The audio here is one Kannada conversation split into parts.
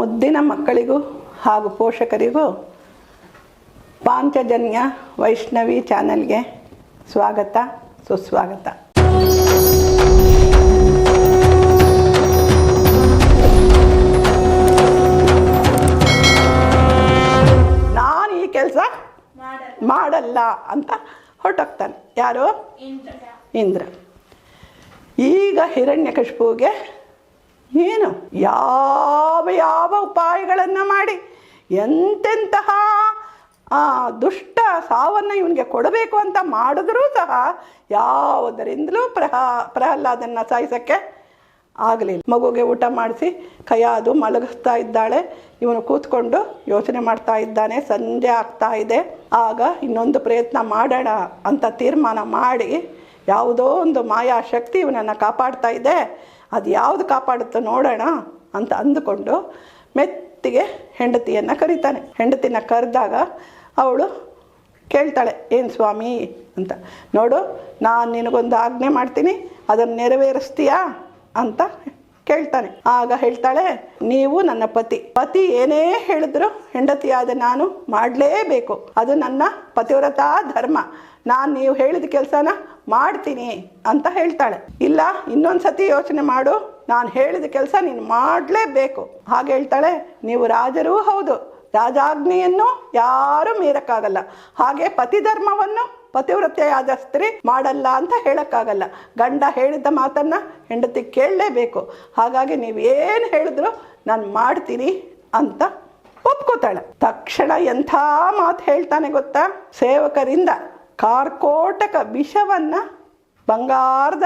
ಮುದ್ದಿನ ಮಕ್ಕಳಿಗೂ ಹಾಗೂ ಪೋಷಕರಿಗೂ ಪಾಂಚಜನ್ಯ ವೈಷ್ಣವಿ ಚಾನೆಲ್ಗೆ ಸ್ವಾಗತ ಸುಸ್ವಾಗತ. ನಾನು ಈ ಕೆಲಸ ಮಾಡಲ್ಲ. ಅಂತ ಹೊರಟೋಗ್ತಾನೆ. ಯಾರು? ಇಂದ್ರ. ಈಗ ಹಿರಣ್ಯಕಶಿಪುವಿಗೆ ಏನು ಯಾವ ಯಾವ ಉಪಾಯಗಳನ್ನು ಮಾಡಿ ಎಂತೆಂತಹ ಆ, ದುಷ್ಟ ಸಾವನ್ನು ಇವನಿಗೆ ಕೊಡಬೇಕು ಅಂತ ಮಾಡಿದ್ರೂ ಸಹ ಯಾವುದರಿಂದಲೂ ಪ್ರಹ ಪ್ರಹ್ಲಾದನ್ನು ಸಾಯಿಸೋಕ್ಕೆ ಆಗಲಿಲ್ಲ. ಮಗುಗೆ ಊಟ ಮಾಡಿಸಿ ಕೈಯಾದು ಮಲಗಿಸ್ತಾ ಇದ್ದಾಳೆ. ಇವನು ಕೂತ್ಕೊಂಡು ಯೋಚನೆ ಮಾಡ್ತಾ ಇದ್ದಾನೆ. ಸಂಜೆ ಆಗ್ತಾ ಇದೆ. ಆಗ ಇನ್ನೊಂದು ಪ್ರಯತ್ನ ಮಾಡೋಣ ಅಂತ ತೀರ್ಮಾನ ಮಾಡಿ ಯಾವುದೋ ಒಂದು ಮಾಯಾ ಶಕ್ತಿ ಇವನನ್ನು ಕಾಪಾಡ್ತಾ ಇದೆ. ಅದು ಯಾವುದು ಕಾಪಾಡುತ್ತೋ ನೋಡೋಣ ಅಂತ ಅಂದುಕೊಂಡು ಮೆತ್ತಿಗೆ ಹೆಂಡತಿಯನ್ನು ಕರೀತಾನೆ. ಹೆಂಡತಿನ ಕರೆದಾಗ ಅವಳು ಕೇಳ್ತಾಳೆ, ಏನು ಸ್ವಾಮಿ ಅಂತ. ನೋಡು, ನಾನು ನಿನಗೊಂದು ಆಜ್ಞೆ ಮಾಡ್ತೀನಿ, ಅದನ್ನು ನೆರವೇರಿಸ್ತೀಯಾ? ಅಂತ ಕೇಳ್ತಾನೆ. ಆಗ ಹೇಳ್ತಾಳೆ, ನೀವು ನನ್ನ ಪತಿ. ಪತಿ ಏನೇ ಹೇಳಿದ್ರು ಹೆಂಡತಿಯಾದ ನಾನು ಮಾಡಲೇಬೇಕು. ಅದು ನನ್ನ ಪತಿವ್ರತಾ ಧರ್ಮ. ನಾನು ನೀವು ಹೇಳಿದ ಕೆಲಸನ ಮಾಡ್ತೀನಿ ಅಂತ ಹೇಳ್ತಾಳೆ. ಇಲ್ಲ ಇನ್ನೊಂದು ಸತಿ ಯೋಚನೆ ಮಾಡು, ನಾನು ಹೇಳಿದ ಕೆಲಸ ನೀನು ಮಾಡಲೇಬೇಕು. ಹಾಗೆ ಹೇಳ್ತಾಳೆ, ನೀವು ರಾಜರೂ ಹೌದು, ರಾಜಾಜ್ಞೆಯನ್ನು ಯಾರೂ ಮೀರಕ್ಕಾಗಲ್ಲ. ಹಾಗೆ ಪತಿ ಧರ್ಮವನ್ನು ಪತಿವ್ರತೆಯಾದ ಸ್ತ್ರೀ ಮಾಡಲ್ಲ ಅಂತ ಹೇಳೋಕ್ಕಾಗಲ್ಲ. ಗಂಡ ಹೇಳಿದ ಮಾತನ್ನ ಹೆಂಡತಿ ಕೇಳಲೇಬೇಕು. ಹಾಗಾಗಿ ನೀವು ಏನು ಹೇಳಿದ್ರು ನಾನು ಮಾಡ್ತೀನಿ ಅಂತ ಒಪ್ಕೋತಾಳೆ. ತಕ್ಷಣ ಎಂಥ ಮಾತು ಹೇಳ್ತಾನೆ ಗೊತ್ತಾ? ಸೇವಕರಿಂದ. ಕಾರ್ಕೋಟಕ ವಿಷವನ್ನು ಬಂಗಾರದ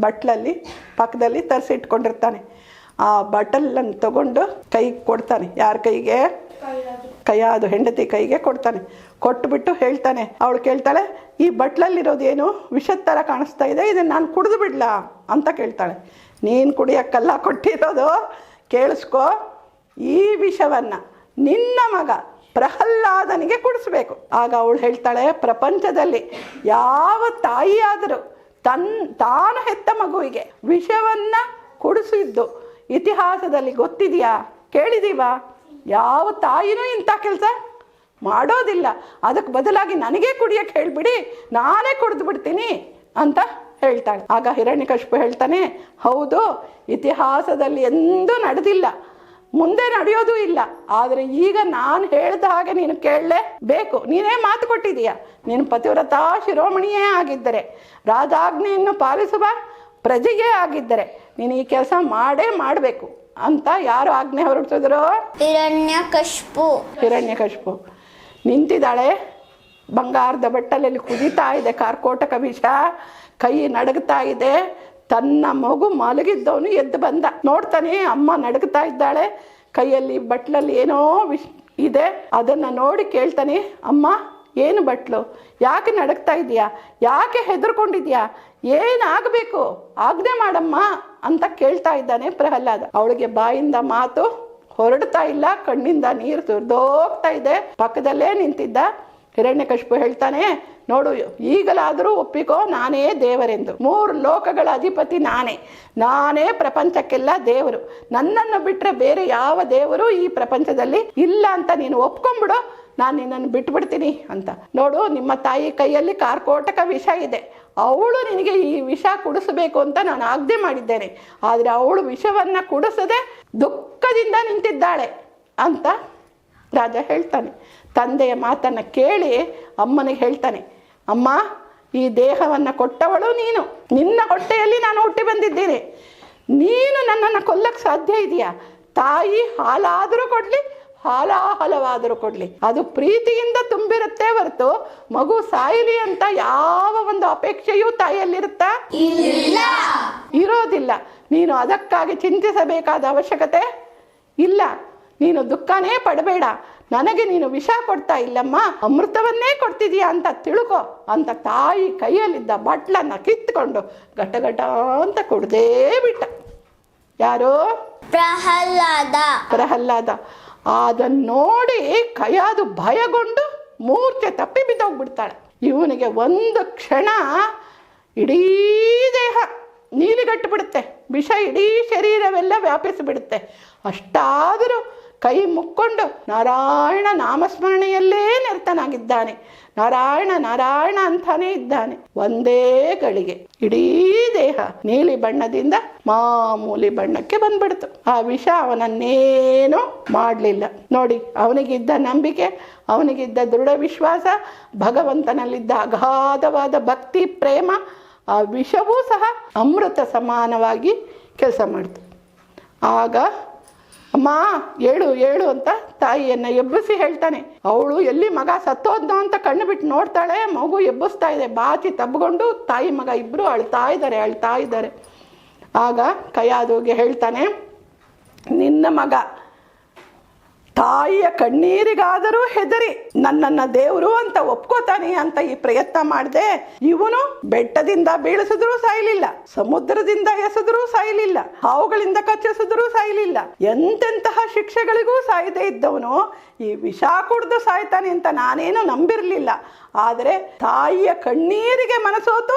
ಬಟ್ಲಲ್ಲಿ ಪಕ್ಕದಲ್ಲಿ ತರಿಸಿಟ್ಕೊಂಡಿರ್ತಾನೆ. ಆ ಬಟಲನ್ನು ತಗೊಂಡು ಕೈಗೆ ಕೊಡ್ತಾನೆ. ಯಾರ ಕೈಗೆ? ಕೈಯಾದು. ಹೆಂಡತಿ ಕೈಗೆ ಕೊಡ್ತಾನೆ. ಕೊಟ್ಟುಬಿಟ್ಟು ಹೇಳ್ತಾನೆ. ಅವಳು ಕೇಳ್ತಾಳೆ, ಈ ಬಟ್ಲಲ್ಲಿರೋದು ಏನು? ವಿಷದ ಥರ ಕಾಣಿಸ್ತಾ ಇದೆ. ಇದನ್ನು ನಾನು ಕುಡಿದು ಬಿಡ್ಲಾ? ಅಂತ ಕೇಳ್ತಾಳೆ. ನೀನು ಕುಡಿಯೋಕ್ಕಲ್ಲ ಕೊಟ್ಟಿರೋದು. ಕೇಳಿಸ್ಕೋ. ಈ ವಿಷವನ್ನು ನಿನ್ನ ಮಗ ಪ್ರಹ್ಲಾದನಿಗೆ ಕೊಡಿಸ್ಬೇಕು. ಆಗ ಅವಳು ಹೇಳ್ತಾಳೆ, ಪ್ರಪಂಚದಲ್ಲಿ ಯಾವ ತಾಯಿಯಾದರೂ ತನ್, ತಾನು ಹೆತ್ತ ಮಗುವಿಗೆ ವಿಷವನ್ನು ಕೊಡಿಸಿದ್ದು ಇತಿಹಾಸದಲ್ಲಿ ಗೊತ್ತಿದೆಯಾ? ಕೇಳಿದೀವಾ? ಯಾವ ತಾಯಿನೂ ಇಂಥ ಕೆಲಸ ಮಾಡೋದಿಲ್ಲ. ಅದಕ್ಕೆ ಬದಲಾಗಿ ನನಗೆ ಕುಡಿಯಕ್ಕೆ ಹೇಳಿಬಿಡಿ, ನಾನೇ ಕುಡಿದು ಬಿಡ್ತೀನಿ ಅಂತ ಹೇಳ್ತಾಳೆ. ಆಗ ಹಿರಣ್ಯಕಶ್ಯಪು ಹೇಳ್ತಾನೆ, ಹೌದು, ಇತಿಹಾಸದಲ್ಲಿ ಎಂದೂ ನಡೆದಿಲ್ಲ. ಮುಂದೆ ನಡೆಯೋದು ಇಲ್ಲ. ಆದರೆ ಈಗ ನಾನು ಹೇಳ್ದ ಹಾಗೆ ನೀನು ಕೇಳಲೇ. ಬೇಕು. ನೀನೇ ಮಾತು ಕೊಟ್ಟಿದೀಯ. ನೀನು ಪತಿವ್ರತ ಶಿರೋಮಣಿಯೇ ಆಗಿದ್ದರೆ. ರಾಜಾಜ್ಞೆಯನ್ನು ಪಾಲಿಸುವ ಪ್ರಜೆಯೇ ಆಗಿದ್ದರೆ. ನೀನು ಈ ಕೆಲಸ ಮಾಡೇ ಮಾಡಬೇಕು. ಅಂತ ಯಾರು ಆಜ್ಞೆ ಹೊರಡಿಸಿದ್ರು? ಹಿರಣ್ಯ ಕಶ್ಪು. ಹಿರಣ್ಯ ಕಶ್ಪು. ನಿಂತಿದ್ದಾಳೆ. ಬಂಗಾರದ ಬಟ್ಟಲಲ್ಲಿ ಕುದೀತಾ ಇದೆ. ಕಾರ್ಕೋಟಕ ವಿಷ ಕೈ ನಡಗ್ತಾ ಇದೆ. ತನ್ನ ಮಗು ಮಲಗಿದ್ದವನು ಎದ್ದು ಬಂದ. ನೋಡ್ತಾನೆ ಅಮ್ಮ ನಡುಕ್ತಾ ಇದ್ದಾಳೆ. ಕೈಯಲ್ಲಿ ಬಟ್ಲಲ್ಲಿ ಏನೋ ವಿಶ್ ಇದೆ. ಅದನ್ನು ನೋಡಿ ಕೇಳ್ತಾನೆ, ಅಮ್ಮ, ಏನು ಬಟ್ಲು? ಯಾಕೆ ನಡಗ್ತಾ ಇದೆಯಾ ಯಾಕೆ ಹೆದರ್ಕೊಂಡಿದ್ಯಾ ಏನಾಗಬೇಕು? ಆಗದೆ ಮಾಡಮ್ಮ ಅಂತ ಕೇಳ್ತಾ ಇದ್ದಾನೆ ಪ್ರಹ್ಲಾದ. ಅವಳಿಗೆ ಬಾಯಿಂದ ಮಾತು ಹೊರಡ್ತಾ ಇಲ್ಲ. ಕಣ್ಣಿಂದ ನೀರು ಸುರಿದೋಗ್ತಾ ಇದೆ. ಪಕ್ಕದಲ್ಲೇ ನಿಂತಿದ್ದ. ಹಿರಣ್ಯಕಶಿಪು ಹೇಳ್ತಾನೆ, ನೋಡು, ಈಗಲಾದರೂ ಒಪ್ಪಿಕೋ, ನಾನೇ ದೇವರೆಂದು. ಮೂರು ಲೋಕಗಳ ಅಧಿಪತಿ ನಾನೇ. ನಾನೇ ಪ್ರಪಂಚಕ್ಕೆಲ್ಲ ದೇವರು. ನನ್ನನ್ನು ಬಿಟ್ಟರೆ ಬೇರೆ ಯಾವ ದೇವರು ಈ ಪ್ರಪಂಚದಲ್ಲಿ ಇಲ್ಲ ಅಂತ ನೀನು ಒಪ್ಕೊಂಬಿಡು ನಾನು ನಿನ್ನನ್ನು ಬಿಟ್ಬಿಡ್ತೀನಿ ಅಂತ. ನೋಡು, ನಿಮ್ಮ ತಾಯಿ ಕೈಯಲ್ಲಿ ಕಾರ್ಕೋಟಕ ವಿಷ ಇದೆ. ಅವಳು ನಿನಗೆ ಈ ವಿಷ ಕುಡಿಸಬೇಕು ಅಂತ ನಾನು ಆಜ್ಞೆ ಮಾಡಿದ್ದೇನೆ. ಆದರೆ ಅವಳು ವಿಷವನ್ನು ಕುಡಿಸದೆ ದುಃಖದಿಂದ ನಿಂತಿದ್ದಾಳೆ ಅಂತ ರಾಜ ಹೇಳ್ತಾನೆ. ತಂದೆಯ ಮಾತನ್ನು ಕೇಳಿ ಅಮ್ಮನಿಗೆ ಹೇಳ್ತಾನೆ ಅಮ್ಮ ಈ ದೇಹವನ್ನು ಕೊಟ್ಟವಳು ನೀನು. ನಿನ್ನ ಹೊಟ್ಟೆಯಲ್ಲಿ ನಾನು ಹುಟ್ಟಿ ಬಂದಿದ್ದೀನಿ. ನೀನು ನನ್ನನ್ನು ಕೊಲ್ಲಕ್ಕೆ ಸಾಧ್ಯ ಇದೆಯಾ? ತಾಯಿ ಹಾಲಾದರೂ ಕೊಡಲಿ ಹಾಲಾಹಲವಾದರೂ ಕೊಡಲಿ. ಅದು ಪ್ರೀತಿಯಿಂದ ತುಂಬಿರುತ್ತೆ ಹೊರತು ಮಗು ಸಾಯಲಿ ಅಂತ ಯಾವ ಒಂದು ಅಪೇಕ್ಷೆಯೂ ತಾಯಿಯಲ್ಲಿರುತ್ತಾ? ಇರೋದಿಲ್ಲ. ನೀನು ಅದಕ್ಕಾಗಿ ಚಿಂತಿಸಬೇಕಾದ ಅವಶ್ಯಕತೆ ಇಲ್ಲ. ನೀನು ದುಃಖನೇ ಪಡಬೇಡ. ನನಗೆ ನೀನು ವಿಷ ಕೊಡ್ತಾ ಇಲ್ಲಮ್ಮ ಅಮೃತವನ್ನೇ ಕೊಡ್ತಿದೀಯ ಅಂತ ತಿಳ್ಕೊ ಅಂತ ತಾಯಿ ಕೈಯಲ್ಲಿದ್ದ ಬಟ್ಲನ್ನ ಕಿತ್ಕೊಂಡು ಘಟ ಘಟ ಅಂತ ಕುಡ್ದೇ ಬಿಟ್ಟ. ಯಾರು? ಪ್ರಹ್ಲಾದ. ಪ್ರಹ್ಲಾದ. ಅದನ್ನ ನೋಡಿ ಕೈಯಾದು ಭಯಗೊಂಡು ಮೂರ್ಛೆ ತಪ್ಪಿ ಬಿದ್ದೋಗ್ಬಿಡ್ತಾಳೆ. ಇವನಿಗೆ ಒಂದು ಕ್ಷಣ ಇಡೀ ದೇಹ ನೀಲಿಗಟ್ಟು ಬಿಡುತ್ತೆ ವಿಷ ಇಡೀ ಶರೀರವೆಲ್ಲ ವ್ಯಾಪಿಸಿಬಿಡುತ್ತೆ. ಅಷ್ಟಾದರೂ ಕೈ ಮುಕ್ಕೊಂಡು ನಾರಾಯಣ ನಾಮಸ್ಮರಣೆಯಲ್ಲೇ ನಿರತನಾಗಿದ್ದಾನೆ. ನಾರಾಯಣ ನಾರಾಯಣ ಅಂತಾನೇ ಇದ್ದಾನೆ. ಒಂದೇ ಗಳಿಗೆ. ಇಡೀ ದೇಹ ನೀಲಿ ಬಣ್ಣದಿಂದ ಮಾಮೂಲಿ ಬಣ್ಣಕ್ಕೆ ಬಂದ್ಬಿಡ್ತು. ಆ ವಿಷ ಅವನನ್ನೇನು ಮಾಡಲಿಲ್ಲ. ನೋಡಿ, ಅವನಿಗಿದ್ದ ನಂಬಿಕೆ, ಅವನಿಗಿದ್ದ ದೃಢ ವಿಶ್ವಾಸ, ಭಗವಂತನಲ್ಲಿದ್ದ ಅಗಾಧವಾದ ಭಕ್ತಿ, ಪ್ರೇಮ, ಆ ವಿಷವೂ ಸಹ ಅಮೃತ ಸಮಾನವಾಗಿ ಕೆಲಸ ಮಾಡ್ತು. ಆಗ ಅಮ್ಮ ಹೇಳು ಏಳು ಅಂತ ತಾಯಿಯನ್ನು ಎಬ್ಬಿಸಿ ಹೇಳ್ತಾನೆ. ಅವಳು ಎಲ್ಲಿ ಮಗ ಸತ್ತೋದ್ನೋ ಅಂತ ಕಣ್ಣು ಬಿಟ್ಟು ನೋಡ್ತಾಳೆ, ಮಗು ಎಬ್ಬಿಸ್ತಾ ಇದೆ, ಬಾಚಿ ತಬ್ಕೊಂಡು ತಾಯಿ ಮಗ ಇಬ್ಬರು ಅಳ್ತಾ ಇದ್ದಾರೆ ಅಳ್ತಾ ಇದ್ದಾರೆ. ಆಗ ಕೈಯಾದೋಗಿ ಹೇಳ್ತಾನೆ, ನಿನ್ನ ಮಗ ತಾಯಿಯ ಕಣ್ಣೀರಿಗಾದರೂ ಹೆದರಿ, ನನ್ನನ್ನ ದೇವರು ಅಂತ ಒಪ್ಕೋತಾನೆ ಅಂತ ಈ ಪ್ರಯತ್ನ ಮಾಡಿದೆ, ಇವನು ಬೆಟ್ಟದಿಂದ ಬೀಳಿಸಿದ್ರೂ ಸಾಯಲಿಲ್ಲ, ಸಮುದ್ರದಿಂದ ಎಸೆದ್ರೂ ಸಾಯಲಿಲ್ಲ, ಹಾವುಗಳಿಂದ ಕಚ್ಚಿಸಿದ್ರೂ ಸಾಯಲಿಲ್ಲ, ಎಂತೆಂತಹ ಶಿಕ್ಷೆಗಳಿಗೂ ಸಾಯದೇ ಇದ್ದವನು, ಈ ವಿಷ ಕುಡ್ದು ಸಾಯ್ತಾನೆ ಅಂತ ನಾನೇನು ನಂಬಿರಲಿಲ್ಲ. ಆದರೆ ತಾಯಿಯ ಕಣ್ಣೀರಿಗೆ ಮನಸೋತು,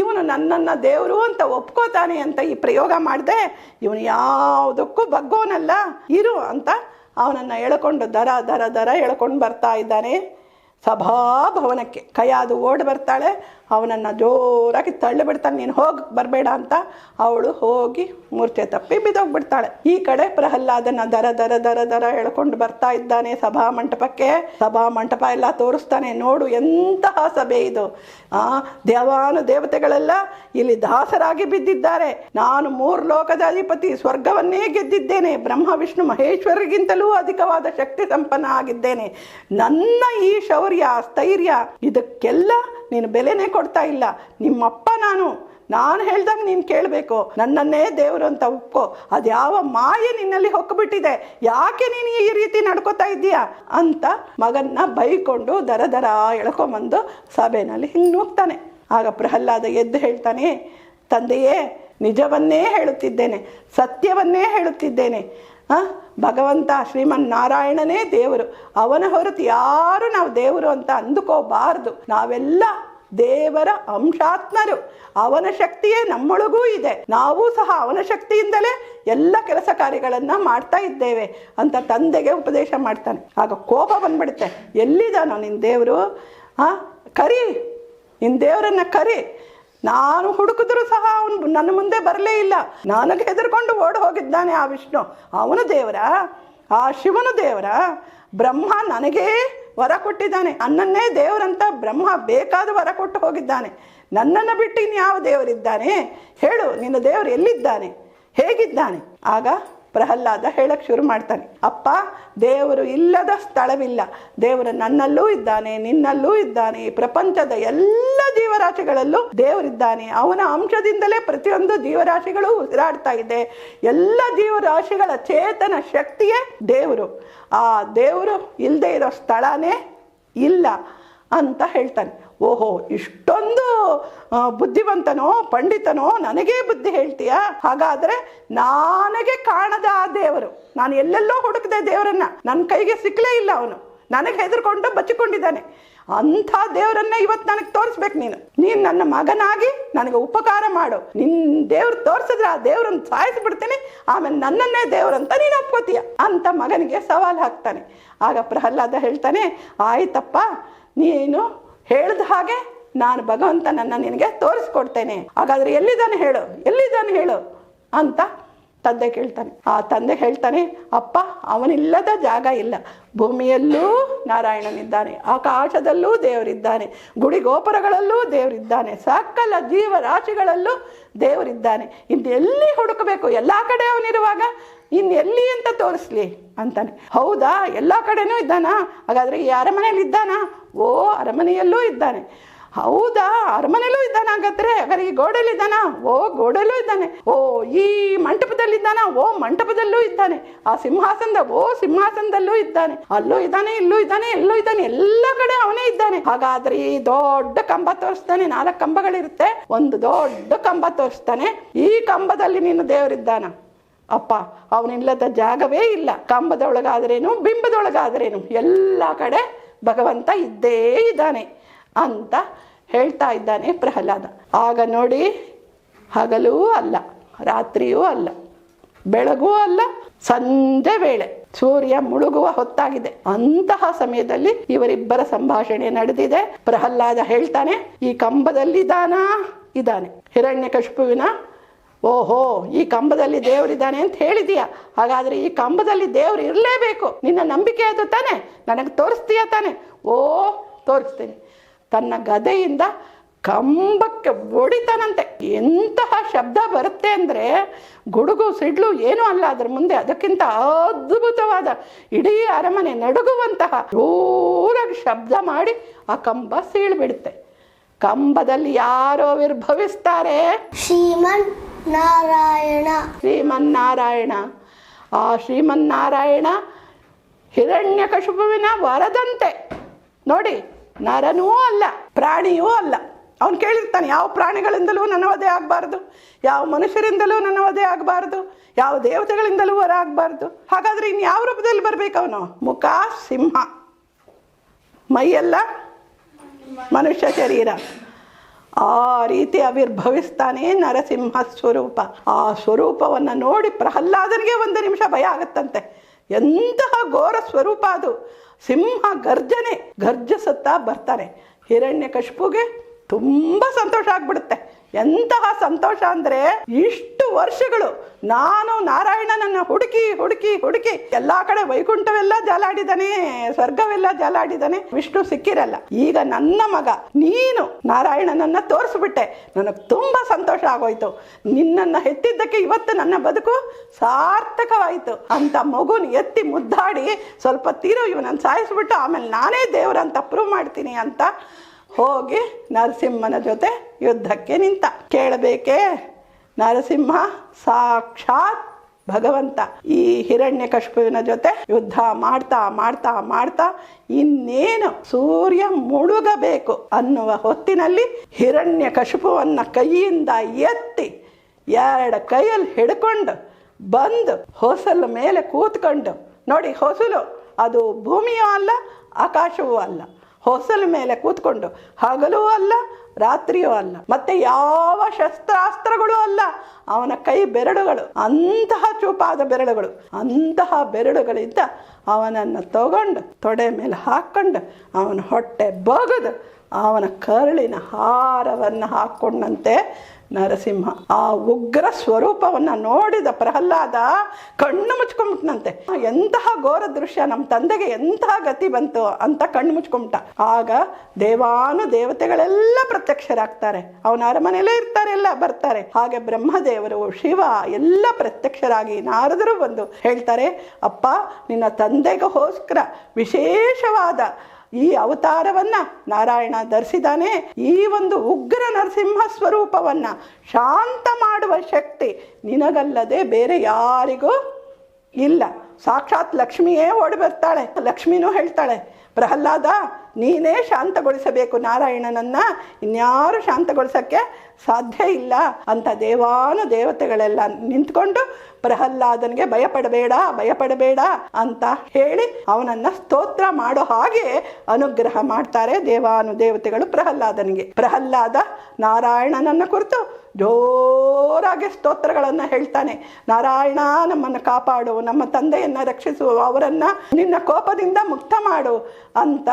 ಇವನು ನನ್ನನ್ನು ದೇವರು ಅಂತ ಒಪ್ಕೋತಾನೆ ಅಂತ ಈ ಪ್ರಯೋಗ ಮಾಡಿದೆ, ಇವನು ಯಾವುದಕ್ಕೂ ಬಗ್ಗೋನಲ್ಲ, ಇರು ಅಂತ ಅವನನ್ನು ಎಳ್ಕೊಂಡು ದರ ದರ ದರ ಎಳ್ಕೊಂಡು ಬರ್ತಾ ಇದ್ದಾನೆ. ಸಭಾಭವನಕ್ಕೆ ಕೈಯಾದು ಓಡಿ ಬರ್ತಾಳೆ. ಅವನನ್ನು ಜೋರಾಗಿ ತಳ್ಳಿಬಿಡ್ತಾನೆ ನೀನು ಹೋಗಿ, ಬರಬೇಡ ಅಂತ. ಅವಳು ಹೋಗಿ ಮೂರ್ಛೆ ತಪ್ಪಿ ಬಿದ್ದೋಗ್ಬಿಡ್ತಾಳೆ. ಈ ಕಡೆ ಪ್ರಹ್ಲಾದನ ದರ ದರ ದರ ದರ ಎಳ್ಕೊಂಡು ಬರ್ತಾ ಇದ್ದಾನೆ ಸಭಾ ಮಂಟಪಕ್ಕೆ. ಸಭಾ ಮಂಟಪ ಎಲ್ಲ ತೋರಿಸ್ತಾನೆ, ನೋಡು ಎಂತಹ ಸಭೆ ಇದು. ಆ, ದೇವಾನು ದೇವತೆಗಳೆಲ್ಲ ಇಲ್ಲಿ ದಾಸರಾಗಿ ಬಿದ್ದಿದ್ದಾರೆ. ನಾನು ಮೂರು ಲೋಕದ ಅಧಿಪತಿ, ಸ್ವರ್ಗವನ್ನೇ ಗೆದ್ದಿದ್ದೇನೆ. ಬ್ರಹ್ಮ, ವಿಷ್ಣು ಮಹೇಶ್ವರಿಗಿಂತಲೂ ಅಧಿಕವಾದ ಶಕ್ತಿ ಸಂಪನ್ನ ಆಗಿದ್ದೇನೆ. ನನ್ನ ಈ ಶೌರ್ಯ ಸ್ಥೈರ್ಯ ಇದಕ್ಕೆಲ್ಲ ನೀನು ಬೆಲೆನೇ ಕೊಡ್ತಾ ಇಲ್ಲ. ನಿಮ್ಮಪ್ಪ ನಾನು. ನಾನು ಹೇಳ್ದಂಗೆ ನೀನು ಕೇಳಬೇಕು. ನನ್ನನ್ನೇ ದೇವರು ಅಂತ ಒಪ್ಕೋ. ಅದ್ಯಾವ ಮಾಯೆ ನಿನ್ನಲ್ಲಿ ಹೊಕ್ಕಿಬಿಟ್ಟಿದೆ ಯಾಕೆ ನೀನು ಈ ರೀತಿ ನಡ್ಕೋತಾ ಇದ್ದೀಯಾ? ಅಂತ ಮಗನ್ನ ಬೈಕೊಂಡು ದರ ದರ ಎಳ್ಕೊಂಬಂದು ಸಭೆನಲ್ಲಿ ಹಿಂಗೆ ನೂಗ್ತಾನೆ. ಆಗ ಪ್ರಹ್ಲಾದ ಎದ್ದು ಹೇಳ್ತಾನೆ, ತಂದೆಯೇ, ನಿಜವನ್ನೇ ಹೇಳುತ್ತಿದ್ದೇನೆ, ಸತ್ಯವನ್ನೇ ಹೇಳುತ್ತಿದ್ದೇನೆ. ಭಗವಂತ ಶ್ರೀಮನ್ ನಾರಾಯಣನೇ ದೇವರು. ಅವನ ಹೊರತು ಯಾರು ನಾವು ದೇವರು ಅಂತ ಅಂದುಕೋಬಾರ್ದು. ನಾವೆಲ್ಲ ದೇವರ ಅಂಶಾತ್ಮರು. ಅವನ ಶಕ್ತಿಯೇ ನಮ್ಮೊಳಗೂ ಇದೆ. ನಾವು ಸಹ ಅವನ ಶಕ್ತಿಯಿಂದಲೇ ಎಲ್ಲ ಕೆಲಸ ಕಾರ್ಯಗಳನ್ನು ಮಾಡ್ತಾ ಇದ್ದೇವೆ ಅಂತ ತಂದೆಗೆ ಉಪದೇಶ ಮಾಡ್ತಾನೆ. ಆಗ ಕೋಪ ಬಂದ್ಬಿಡುತ್ತೆ. ಎಲ್ಲಿದ್ದಾನೋ ನಿನ್ನ ದೇವರು? ಹಾಂ? ಕರಿ. ನಿನ್ನ ದೇವರನ್ನ ಕರಿ. ನಾನು ಹುಡುಕಿದ್ರು ಸಹ ಅವನು ನನ್ನ ಮುಂದೆ ಬರಲೇ ಇಲ್ಲ. ನನಗೆ ಹೆದರ್ಕೊಂಡು ಓಡಿ ಹೋಗಿದ್ದಾನೆ ಆ ವಿಷ್ಣು. ಅವನು ದೇವರ, ಆ ಶಿವನು ದೇವರ, ಬ್ರಹ್ಮ ನನಗೇ ವರ ಕೊಟ್ಟಿದ್ದಾನೆ. ನನ್ನನ್ನೇ ದೇವರಂತ ಬ್ರಹ್ಮ ಬೇಕಾದ ವರ ಕೊಟ್ಟು ಹೋಗಿದ್ದಾನೆ. ನನ್ನನ್ನು ಬಿಟ್ಟು ಇನ್ಯಾವ ದೇವರಿದ್ದಾನೆ ಹೇಳು, ನಿನ್ನ ದೇವರು ಎಲ್ಲಿದ್ದಾನೆ? ಹೇಗಿದ್ದಾನೆ? ಆಗ ಪ್ರಹ್ಲಾದ ಹೇಳಕ್ಕೆ ಶುರು ಮಾಡ್ತಾನೆ. ಅಪ್ಪ, ದೇವರು ಇಲ್ಲದ ಸ್ಥಳವಿಲ್ಲ. ದೇವರು ನನ್ನಲ್ಲೂ ಇದ್ದಾನೆ, ನಿನ್ನಲ್ಲೂ ಇದ್ದಾನೆ. ಪ್ರಪಂಚದ ಎಲ್ಲ ಜೀವರಾಶಿಗಳಲ್ಲೂ ದೇವರಿದ್ದಾನೆ. ಅವನ ಅಂಶದಿಂದಲೇ ಪ್ರತಿಯೊಂದು ಜೀವರಾಶಿಗಳು ಉಸಿರಾಡ್ತಾ ಇದೆ. ಎಲ್ಲ ಜೀವರಾಶಿಗಳ ಚೇತನ ಶಕ್ತಿಯೇ ದೇವರು. ಆ ದೇವರು ಇಲ್ಲದೆ ಇರೋ ಸ್ಥಳನೇ ಇಲ್ಲ ಅಂತ ಹೇಳ್ತಾನೆ. ಓಹೋ, ಇಷ್ಟೊಂದು ಬುದ್ಧಿವಂತನೋ, ಪಂಡಿತನೋ ನನಗೇ ಬುದ್ಧಿ ಹೇಳ್ತೀಯಾ? ಹಾಗಾದ್ರೆ ನನಗೆ ಕಾಣದ ಆ ದೇವರು, ನಾನು ಎಲ್ಲೆಲ್ಲೋ ಹುಡುಕಿದೆ ದೇವರನ್ನ ನನ್ನ ಕೈಗೆ ಸಿಕ್ಕಲೇ ಇಲ್ಲ ಅವನು, ನನಗೆ ಹೆದರ್ಕೊಂಡು ಬಚ್ಚಿಕೊಂಡಿದ್ದಾನೆ. ಅಂಥ ದೇವರನ್ನ ಇವತ್ತು ನನಗೆ ತೋರಿಸ್ಬೇಕು ನೀನು. ನೀನು ನನ್ನ ಮಗನಾಗಿ ನನಗೆ ಉಪಕಾರ ಮಾಡು. ನಿನ್ನ ದೇವ್ರು ತೋರಿಸಿದ್ರೆ ಆ ದೇವ್ರನ್ನ ಸಾಯಿಸ್ಬಿಡ್ತೀನಿ, ಆಮೇಲೆ ನನ್ನನ್ನೇ ದೇವ್ರಂತ ನೀನು ಒಪ್ಕೋತೀಯ? ಅಂತ ಮಗನಿಗೆ ಸವಾಲು ಹಾಕ್ತಾನೆ. ಆಗ ಪ್ರಹ್ಲಾದ ಹೇಳ್ತಾನೆ, ಆಯ್ತಪ್ಪ, ನೀನು ಹೇಳ್ದ ಹಾಗೆ ನಾನು ಭಗವಂತ ನನ್ನ ನಿನಗೆ ತೋರಿಸ್ಕೊಡ್ತೇನೆ. ಹಾಗಾದ್ರೆ ಎಲ್ಲಿದ್ದಾನೆ ಹೇಳು ಎಲ್ಲಿದ್ದಾನೆ ಹೇಳು ಅಂತ ತಂದೆ ಕೇಳ್ತಾನೆ. ಆ ತಂದೆ ಹೇಳ್ತಾನೆ, ಅಪ್ಪ, ಅವನಿಲ್ಲದ ಜಾಗ ಇಲ್ಲ. ಭೂಮಿಯಲ್ಲೂ ನಾರಾಯಣನಿದ್ದಾನೆ, ಆಕಾಶದಲ್ಲೂ ದೇವರಿದ್ದಾನೆ, ಗುಡಿ ಗೋಪುರಗಳಲ್ಲೂ ದೇವರಿದ್ದಾನೆ, ಸಕಲ ಜೀವರಾಶಿಗಳಲ್ಲೂ ದೇವರಿದ್ದಾನೆ. ಇನ್ನು ಎಲ್ಲಿ ಹುಡುಕಬೇಕು? ಎಲ್ಲ ಕಡೆ ಅವನಿರುವಾಗ ಇನ್ನು ಎಲ್ಲಿ ಅಂತ ತೋರಿಸ್ಲಿ ಅಂತಾನೆ. ಹೌದಾ? ಎಲ್ಲ ಕಡೆನೂ ಇದ್ದಾನಾ? ಹಾಗಾದ್ರೆ ಯಾರ ಮನೇಲಿ ಇದ್ದಾನಾ ಓ, ಅರಮನೆಯಲ್ಲೂ ಇದ್ದಾನೆ. ಹೌದಾ, ಅರಮನೆಯಲ್ಲೂ ಇದ್ದಾನ ಹಾಗಾದ್ರೆ ಹಾಗಾದ್ರೆ ಈ ಗೋಡೆಯಲ್ಲಿ ಇದ್ದಾನ? ಓ ಗೋಡೆಯಲ್ಲೂ ಇದ್ದಾನೆ. ಓ, ಈ ಮಂಟಪದಲ್ಲಿ ಇದ್ದಾನ? ಓ, ಮಂಟಪದಲ್ಲೂ ಇದ್ದಾನೆ. ಆ ಸಿಂಹಾಸನದ, ಓ, ಸಿಂಹಾಸನದಲ್ಲೂ ಇದ್ದಾನೆ. ಅಲ್ಲೂ ಇದ್ದಾನೆ, ಇಲ್ಲೂ ಇದ್ದಾನೆ, ಎಲ್ಲೂ ಇದ್ದಾನೆ. ಎಲ್ಲ ಕಡೆ ಅವನೇ ಇದ್ದಾನೆ. ಹಾಗಾದ್ರೆ ಈ ದೊಡ್ಡ ಕಂಬ ತೋರಿಸ್ತಾನೆ. ನಾಲ್ಕು ಕಂಬಗಳಿರುತ್ತೆ. ಒಂದು ದೊಡ್ಡ ಕಂಬ ತೋರಿಸ್ತಾನೆ. ಈ ಕಂಬದಲ್ಲಿ ನೀನು ದೇವರಿದ್ದಾನ? ಅಪ್ಪ, ಅವನಿಲ್ಲದ ಜಾಗವೇ ಇಲ್ಲ. ಕಂಬದೊಳಗಾದ್ರೇನು, ಬಿಂಬದೊಳಗಾದ್ರೇನು, ಎಲ್ಲ ಕಡೆ ಭಗವಂತ ಇದ್ದೇ ಇದ್ದಾನೆ ಅಂತ ಹೇಳ್ತಾ ಇದ್ದಾನೆ ಪ್ರಹ್ಲಾದ. ಆಗ ನೋಡಿ, ಹಗಲೂ ಅಲ್ಲ, ರಾತ್ರಿಯೂ ಅಲ್ಲ, ಬೆಳಗೂ ಅಲ್ಲ, ಸಂಜೆ ವೇಳೆ ಸೂರ್ಯ ಮುಳುಗುವ ಹೊತ್ತಾಗಿದೆ. ಅಂತಹ ಸಮಯದಲ್ಲಿ ಇವರಿಬ್ಬರ ಸಂಭಾಷಣೆ ನಡೆದಿದೆ. ಪ್ರಹ್ಲಾದ ಹೇಳ್ತಾನೆ, ಈ ಕಂಬದಲ್ಲಿದ್ದಾನಾ ಇದ್ದಾನೆ. ಹಿರಣ್ಯಕಶಿಪುವಿನ ಓಹೋ, ಈ ಕಂಬದಲ್ಲಿ ದೇವರಿದ್ದಾನೆ ಅಂತ ಹೇಳಿದೀಯ. ಹಾಗಾದ್ರೆ ಈ ಕಂಬದಲ್ಲಿ ದೇವರು ಇರಲೇಬೇಕು. ನಿನ್ನ ನಂಬಿಕೆ ಅದು ತಾನೆ. ನನಗೆ ತೋರಿಸ್ತೀಯ ತಾನೆ. ಓ, ತೋರಿಸ್ತೀನಿ. ತನ್ನ ಗದೆಯಿಂದ ಕಂಬಕ್ಕೆ ಒಡಿತಾನಂತೆ. ಎಂತಹ ಶಬ್ದ ಬರುತ್ತೆ ಅಂದರೆ ಗುಡುಗು ಸಿಡ್ಲು ಏನೂ ಅಲ್ಲ ಅದ್ರ ಮುಂದೆ. ಅದಕ್ಕಿಂತ ಅದ್ಭುತವಾದ ಇಡೀ ಅರಮನೆ ನಡುಗುವಂತಹ ಜೋರಾಗಿ ಶಬ್ದ ಮಾಡಿ ಆ ಕಂಬ ಸೀಳ್ಬಿಡುತ್ತೆ. ಕಂಬದಲ್ಲಿ ಯಾರೋ ವಿರ್ಭವಿಸ್ತಾರೆ. ಶ್ರೀಮನ್ ನಾರಾಯಣ ಶ್ರೀಮನ್ನಾರಾಯಣ. ಆ ಶ್ರೀಮನ್ನಾರಾಯಣ ಹಿರಣ್ಯಕಶಿಪುವಿನ ವರದಂತೆ. ನೋಡಿ ನರನೂ ಅಲ್ಲ ಪ್ರಾಣಿಯೂ ಅಲ್ಲ. ಅವನು ಕೇಳಿರ್ತಾನೆ ಯಾವ ಪ್ರಾಣಿಗಳಿಂದಲೂ ನನ್ನ ವಧೆ ಆಗಬಾರ್ದು ಯಾವ ಮನುಷ್ಯರಿಂದಲೂ ನನ್ನ ವಧೆ ಆಗಬಾರ್ದು ಯಾವ ದೇವತೆಗಳಿಂದಲೂ ವರ ಆಗಬಾರ್ದು. ಹಾಗಾದ್ರೆ ಇನ್ನು ಯಾವ ರೂಪದಲ್ಲಿ ಬರಬೇಕು ಅವನು? ಮುಖ ಸಿಂಹ. ಮೈಯೆಲ್ಲ ಮನುಷ್ಯ ಶರೀರ. ಆ ರೀತಿ ಆವಿರ್ಭವಿಸ್ತಾನೆ ನರಸಿಂಹ ಸ್ವರೂಪ. ಆ ಸ್ವರೂಪವನ್ನು ನೋಡಿ ಪ್ರಹ್ಲಾದನಿಗೆ ಒಂದು ನಿಮಿಷ ಭಯ ಆಗುತ್ತಂತೆ. ಎಂತಹ ಘೋರ ಸ್ವರೂಪ ಅದು. ಸಿಂಹ ಗರ್ಜನೆ, ಗರ್ಜಿಸುತ್ತಾ ಬರ್ತಾರೆ. ಹಿರಣ್ಯ ಕಶ್ಪುಗೆ ತುಂಬ ಸಂತೋಷ ಆಗ್ಬಿಡುತ್ತೆ. ಎಂತಹ ಸಂತೋಷ ಅಂದರೆ ಇಷ್ಟು ವರ್ಷಗಳು ನಾನು ನಾರಾಯಣನನ್ನ ಹುಡುಕಿ ಹುಡುಕಿ ಹುಡುಕಿ ಎಲ್ಲಾ ಕಡೆ ವೈಕುಂಠವೆಲ್ಲ ಜಾಲಾಡಿದಾನೆ, ಸ್ವರ್ಗವೆಲ್ಲ ಜಾಲಾಡಿದಾನೆ. ವಿಷ್ಣು ಸಿಕ್ಕಿರಲ್ಲ. ಈಗ ನನ್ನ ಮಗ ನೀನು ನಾರಾಯಣನನ್ನ ತೋರಿಸ್ಬಿಟ್ಟೆ. ನನಗೆ ತುಂಬ ಸಂತೋಷ ಆಗೋಯ್ತು. ನಿನ್ನನ್ನು ಹೆತ್ತಿದ್ದಕ್ಕೆ ಇವತ್ತು ನನ್ನ ಬದುಕು ಸಾರ್ಥಕವಾಯಿತು ಅಂತ ಮಗುನ ಎತ್ತಿ ಮುದ್ದಾಡಿ ಸ್ವಲ್ಪ ತೀರು ಇವನನ್ನು ಸಾಯಿಸ್ಬಿಟ್ಟು ಆಮೇಲೆ ನಾನೇ ದೇವರಂತ ಪ್ರೂವ್ ಮಾಡ್ತೀನಿ ಅಂತ ಹೋಗಿ ನರಸಿಂಹನ ಜೊತೆ ಯುದ್ಧಕ್ಕೆ ನಿಂತ. ಕೇಳಬೇಕೇ? ನರಸಿಂಹ ಸಾಕ್ಷಾತ್ ಭಗವಂತ. ಈ ಹಿರಣ್ಯಕಶಿಪುವಿನ ಜೊತೆ ಯುದ್ಧ ಮಾಡ್ತಾ ಮಾಡ್ತಾ ಮಾಡ್ತಾ ಇನ್ನೇನು ಸೂರ್ಯ ಮುಳುಗಬೇಕು ಅನ್ನುವ ಹೊತ್ತಿನಲ್ಲಿ ಹಿರಣ್ಯಕಶಿಪುವನ್ನ ಕೈಯಿಂದ ಎತ್ತಿ ಎರಡು ಕೈಯಲ್ಲಿ ಹಿಡ್ಕೊಂಡು ಬಂದು ಹೊಸಲ ಮೇಲೆ ಕೂತ್ಕೊಂಡು, ನೋಡಿ ಹೊಸಲು, ಅದು ಭೂಮಿಯೂ ಅಲ್ಲ, ಆಕಾಶವೂ ಅಲ್ಲ. ಹೊಸಲ ಮೇಲೆ ಕೂತ್ಕೊಂಡು, ಹಗಲೂ ಅಲ್ಲ, ರಾತ್ರಿಯೂ ಅಲ್ಲ, ಮತ್ತೆ ಯಾವ ಶಸ್ತ್ರಾಸ್ತ್ರಗಳು ಅಲ್ಲ, ಅವನ ಕೈ ಬೆರಳುಗಳು, ಅಂತಹ ಚೂಪಾದ ಬೆರಳುಗಳು, ಅಂತಹ ಬೆರಳುಗಳಿಂದ ಅವನನ್ನು ತಗೊಂಡು, ತೊಡೆ ಮೇಲೆ ಹಾಕ್ಕೊಂಡು ಅವನ ಹೊಟ್ಟೆ ಬಗದು ಅವನ ಕರುಳಿನ ಹಾರವನ್ನು ಹಾಕ್ಕೊಂಡಂತೆ ನರಸಿಂಹ ಆ ಉಗ್ರ ಸ್ವರೂಪವನ್ನು ನೋಡಿದ ಪ್ರಹ್ಲಾದ ಕಣ್ಣು ಮುಚ್ಕೊಂಬಿಟ್ನಂತೆ ಎಂತಹ ಘೋರ ದೃಶ್ಯ ನಮ್ಮ ತಂದೆಗೆ ಎಂತಹ ಗತಿ ಬಂತು ಅಂತ ಕಣ್ಣು ಮುಚ್ಕೊಂಬಿಟ ಆಗ ದೇವಾನು ದೇವತೆಗಳೆಲ್ಲ ಪ್ರತ್ಯಕ್ಷರಾಗ್ತಾರೆ. ಅವನ ಅರಮನೆಯಲ್ಲೇ ಇರ್ತಾರೆ, ಎಲ್ಲ ಬರ್ತಾರೆ. ಹಾಗೆ ಬ್ರಹ್ಮದೇವರು, ಶಿವ ಎಲ್ಲ ಪ್ರತ್ಯಕ್ಷರಾಗಿ ನಾರದರು ಬಂದು ಹೇಳ್ತಾರೆ, ಅಪ್ಪ, ನಿನ್ನ ತಂದೆಗೋಸ್ಕರ ವಿಶೇಷವಾದ ಈ ಅವತಾರವನ್ನ ನಾರಾಯಣ ಧರಿಸಿದಾನೆ. ಈ ಒಂದು ಉಗ್ರ ನರಸಿಂಹ ಸ್ವರೂಪವನ್ನ ಶಾಂತ ಮಾಡುವ ಶಕ್ತಿ ನಿನಗಲ್ಲದೆ ಬೇರೆ ಯಾರಿಗೂ ಇಲ್ಲ. ಸಾಕ್ಷಾತ್ ಲಕ್ಷ್ಮಿಯೇ ಓಡಿ ಬರ್ತಾಳೆ. ಲಕ್ಷ್ಮಿನೂ ಹೇಳ್ತಾಳೆ, ಪ್ರಹ್ಲಾದ, ನೀನೇ ಶಾಂತಗೊಳಿಸಬೇಕು. ನಾರಾಯಣನನ್ನ ಇನ್ಯಾರು ಶಾಂತಗೊಳಿಸಕ್ಕೆ ಸಾಧ್ಯ ಇಲ್ಲ. ಅಂತ ದೇವಾನು ದೇವತೆಗಳೆಲ್ಲ ನಿಂತ್ಕೊಂಡು ಪ್ರಹ್ಲಾದನಿಗೆ, ಭಯಪಡಬೇಡ ಭಯಪಡಬೇಡ ಅಂತ ಹೇಳಿ ಅವನನ್ನ ಸ್ತೋತ್ರ ಮಾಡೋ ಹಾಗೆ ಅನುಗ್ರಹ ಮಾಡ್ತಾರೆ ದೇವಾನು ದೇವತೆಗಳು ಪ್ರಹ್ಲಾದನಿಗೆ. ಪ್ರಹ್ಲಾದ ನಾರಾಯಣನನ್ನ ಕುರಿತು ಜೋರಾಗಿ ಸ್ತೋತ್ರಗಳನ್ನು ಹೇಳ್ತಾನೆ. ನಾರಾಯಣ, ನಮ್ಮನ್ನು ಕಾಪಾಡು, ನಮ್ಮ ತಂದೆಯನ್ನ ರಕ್ಷಿಸು, ಅವರನ್ನ ನಿನ್ನ ಕೋಪದಿಂದ ಮುಕ್ತ ಮಾಡು ಅಂತ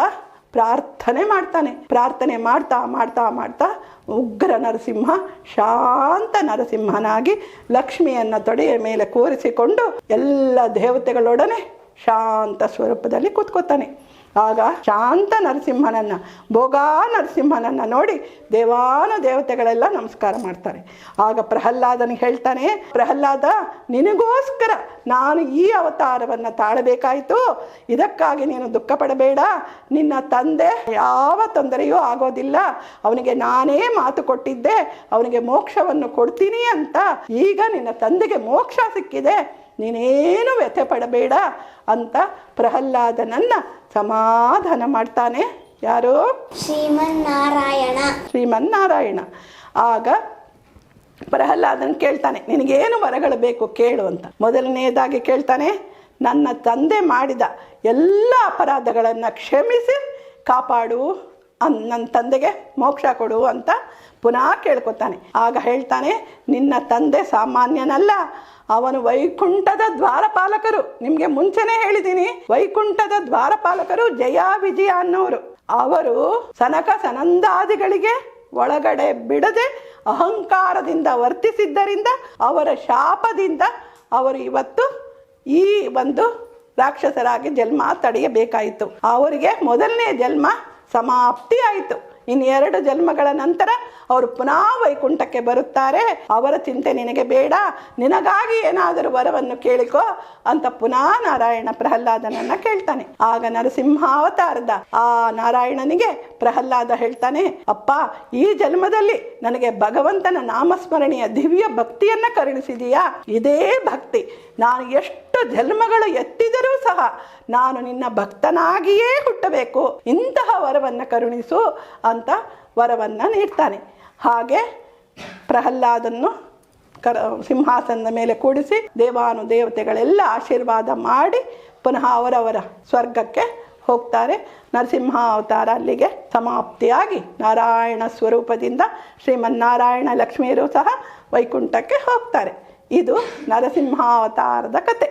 ಪ್ರಾರ್ಥನೆ ಮಾಡ್ತಾನೆ. ಪ್ರಾರ್ಥನೆ ಮಾಡ್ತಾ ಮಾಡ್ತಾ ಮಾಡ್ತಾ ಉಗ್ರ ನರಸಿಂಹ, ಶಾಂತ ನರಸಿಂಹನಾಗಿ ಲಕ್ಷ್ಮಿಯನ್ನ ತೊಡೆಯ ಮೇಲೆ ಕೂರಿಸಿಕೊಂಡು ಎಲ್ಲ ದೇವತೆಗಳೊಡನೆ ಶಾಂತ ಸ್ವರೂಪದಲ್ಲಿ ಕೂತ್ಕೋತಾನೆ. ಆಗ ಶಾಂತ ನರಸಿಂಹನನ್ನ, ಭೋಗಾ ನರಸಿಂಹನನ್ನ ನೋಡಿ ದೇವಾನು ದೇವತೆಗಳೆಲ್ಲ ನಮಸ್ಕಾರ ಮಾಡ್ತಾರೆ. ಆಗ ಪ್ರಹ್ಲಾದನಿಗೆ ಹೇಳ್ತಾನೆ, ಪ್ರಹ್ಲಾದ, ನಿನಗೋಸ್ಕರ ನಾನು ಈ ಅವತಾರವನ್ನು ತಾಳಬೇಕಾಯಿತು. ಇದಕ್ಕಾಗಿ ನೀನು ದುಃಖ ಪಡಬೇಡ ನಿನ್ನ ತಂದೆ ಯಾವ ತೊಂದರೆಯೂ ಆಗೋದಿಲ್ಲ. ಅವನಿಗೆ ನಾನೇ ಮಾತು ಕೊಟ್ಟಿದ್ದೆ. ಅವನಿಗೆ ಮೋಕ್ಷವನ್ನು ಕೊಡ್ತೀನಿ ಅಂತ. ಈಗ ನಿನ್ನ ತಂದೆಗೆ ಮೋಕ್ಷ ಸಿಕ್ಕಿದೆ. ನೀನೇನು ವ್ಯಥೆ ಪಡಬೇಡ ಅಂತ ಪ್ರಹ್ಲಾದನನ್ನು ಸಮಾಧಾನ ಮಾಡ್ತಾನೆ. ಯಾರು? ಶ್ರೀಮನ್ನಾರಾಯಣ. ಶ್ರೀಮನ್ನಾರಾಯಣ. ಆಗ ಪ್ರಹ್ಲಾದನ್ ಕೇಳ್ತಾನೆ ನಿನಗೇನು ವರಗಳು ಬೇಕು ಕೇಳು ಅಂತ. ಮೊದಲನೇದಾಗಿ ಕೇಳ್ತಾನೆ ನನ್ನ ತಂದೆ ಮಾಡಿದ ಎಲ್ಲ ಅಪರಾಧಗಳನ್ನು ಕ್ಷಮಿಸಿ ಕಾಪಾಡು. ಅನ್ ನನ್ನ ತಂದೆಗೆ ಮೋಕ್ಷ ಕೊಡು ಅಂತ ಪುನಃ ಕೇಳ್ಕೊತಾನೆ. ಆಗ ಹೇಳ್ತಾನೆ, ನಿನ್ನ ತಂದೆ ಸಾಮಾನ್ಯನಲ್ಲ. ಅವನು ವೈಕುಂಠದ ದ್ವಾರಪಾಲಕರು. ನಿಮಗೆ ಮುಂಚೆನೇ ಹೇಳಿದ್ದೀನಿ ವೈಕುಂಠದ ದ್ವಾರಪಾಲಕರು ಜಯ ವಿಜಯ ಅನ್ನೋರು. ಅವರು ಸನಕ ಸನಂದಾದಿಗಳಿಗೆ ಒಳಗಡೆ ಬಿಡದೆ ಅಹಂಕಾರದಿಂದ ವರ್ತಿಸಿದ್ದರಿಂದ, ಅವರ ಶಾಪದಿಂದ ಅವರು ಇವತ್ತು ಈ ಒಂದು ರಾಕ್ಷಸರಾಗಿ ಜನ್ಮ ತಡೆಯಬೇಕಾಯಿತು. ಅವರಿಗೆ ಮೊದಲನೇ ಜನ್ಮ ಸಮಾಪ್ತಿ ಆಯಿತು. ಇನ್ನು ಜನ್ಮಗಳ ನಂತರ ಅವರು ಪುನಃ ವೈಕುಂಠಕ್ಕೆ ಬರುತ್ತಾರೆ. ಅವರ ಚಿಂತೆ ನಿನಗೆ ಬೇಡ. ನಿನಗಾಗಿ ಏನಾದರೂ ವರವನ್ನು ಕೇಳಿಕೋ ಅಂತ ಪುನಃ ನಾರಾಯಣ ಪ್ರಹ್ಲಾದನನ್ನ ಕೇಳ್ತಾನೆ. ಆಗ ನರಸಿಂಹಾವತಾರದ ಆ ನಾರಾಯಣನಿಗೆ ಪ್ರಹ್ಲಾದ ಹೇಳ್ತಾನೆ, ಅಪ್ಪ, ಈ ಜನ್ಮದಲ್ಲಿ ನನಗೆ ಭಗವಂತನ ನಾಮಸ್ಮರಣೆಯ ದಿವ್ಯ ಭಕ್ತಿಯನ್ನ ಕರುಣಿಸಿದೀಯಾ? ಇದೇ ಭಕ್ತಿ. ನಾನು ಎಷ್ಟು ಜನ್ಮಗಳು ಎತ್ತಿದರೂ ಸಹ ನಾನು ನಿನ್ನ ಭಕ್ತನಾಗಿಯೇ ಹುಟ್ಟಬೇಕು. ಇಂತಹ ವರವನ್ನು ಕರುಣಿಸು ಅಂತ ವರವನ್ನು ನೀಡ್ತಾನೆ. ಹಾಗೆ ಪ್ರಹ್ಲಾದನ್ನು ಕರ, ಸಿಂಹಾಸನದ ಮೇಲೆ ಕೂಡಿಸಿ ದೇವಾನು ದೇವತೆಗಳೆಲ್ಲ ಆಶೀರ್ವಾದ ಮಾಡಿ ಪುನಃ ಅವರವರ ಸ್ವರ್ಗಕ್ಕೆ ಹೋಗ್ತಾರೆ. ನರಸಿಂಹಾವತಾರ ಅಲ್ಲಿಗೆ ಸಮಾಪ್ತಿಯಾಗಿ ನಾರಾಯಣ ಸ್ವರೂಪದಿಂದ ಶ್ರೀಮನ್ನಾರಾಯಣ ಲಕ್ಷ್ಮಿಯರು ಸಹ ವೈಕುಂಠಕ್ಕೆ ಹೋಗ್ತಾರೆ. ಇದು ನರಸಿಂಹಾವತಾರದ ಕತೆ.